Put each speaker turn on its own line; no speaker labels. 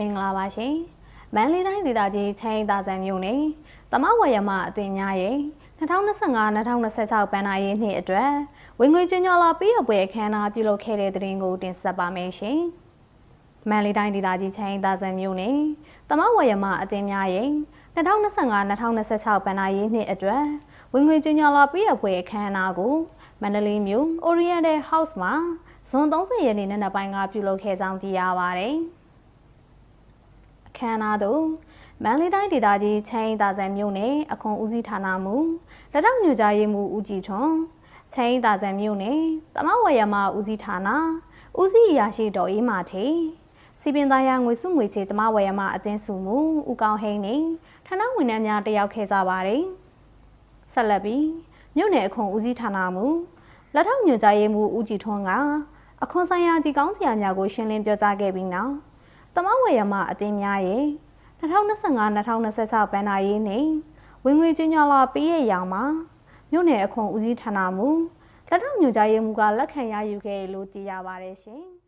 မင်္ဂလာပါရှင်။မန္တလေးတိုင်းဒေသကြီးချမ်းသာဆန်မြို့နယ်တမဝရမအတင်များရဲ့2025-2026ဘဏ္ဍာရေးနှစ်အတွက်ဝင်ငွေကျွညော်လာပေးအပွဲအခမ်းအနားပြုလုပ်ခဲ့တဲ့တဲ့ရင်ကိုတင်ဆက်ပါမယ်ရှင်။မန္တလေးတိုင်းဒေသကြီးချမ်းသာဆန်မြို့နယ်တမဝရမအတင်များရဲ့2025-2026ဘဏ္ဍာရေးနှစ်အတွက်ဝင်ငွေကျွညော်လာပေးအပွဲအခမ်းအနားကိုမန္တလေးမြို့ Oriental House မှာဇွန်30ရက်နေ့နံနက်ပိုင်းကပြုလုပ်ခဲ့ကြောင်းသိရပါတယ်။ အခမ်းအနားသို့မန္တလေးတိုင်းဒေသကြီးချမ်းသာဆန်မြို့နယ်အခွန်ဦးစီးဌာနမှလက်ထောက်ညွှန်ကြားရေးမှူးဦးကြည်ထွန်းချမ်းသာဆန်မြို့နယ်တမဝရမဦးစီးဌာနဦးစီးအရာရှိတော်အေးမာထေစီပင်သားရငွေစုငွေချေတမဝရမအသင်းစုမှုဦးကောင်းဟိန်းနေဌာနဝန်ထမ်းများတက်ရောက်ခဲ့ကြပါတယ်။ဆက်လက်ပြီးမြို့နယ်အခွန်ဦးစီးဌာနမှလက်ထောက်ညွှန်ကြားရေးမှူးဦးကြည်ထွန်းကအခွန်ဆိုင်ရာဒီကောင်းစရာများကိုရှင်းလင်းပြောကြားခဲ့ပြီးနောက် တမဝရမအသင်းများရဲ့2025-2026ဘဏ္ဍာရေးနှင့်ဝင်ငွေကြေးညောလာပေးရရောင်မှာမြို့နယ်အခွန်ဦးစီးဌာနမှလက်ထောက်ညွှန်ကြားရေးမှူးကလက်ခံရယူခဲ့လို့သိရပါတယ်ရှင်။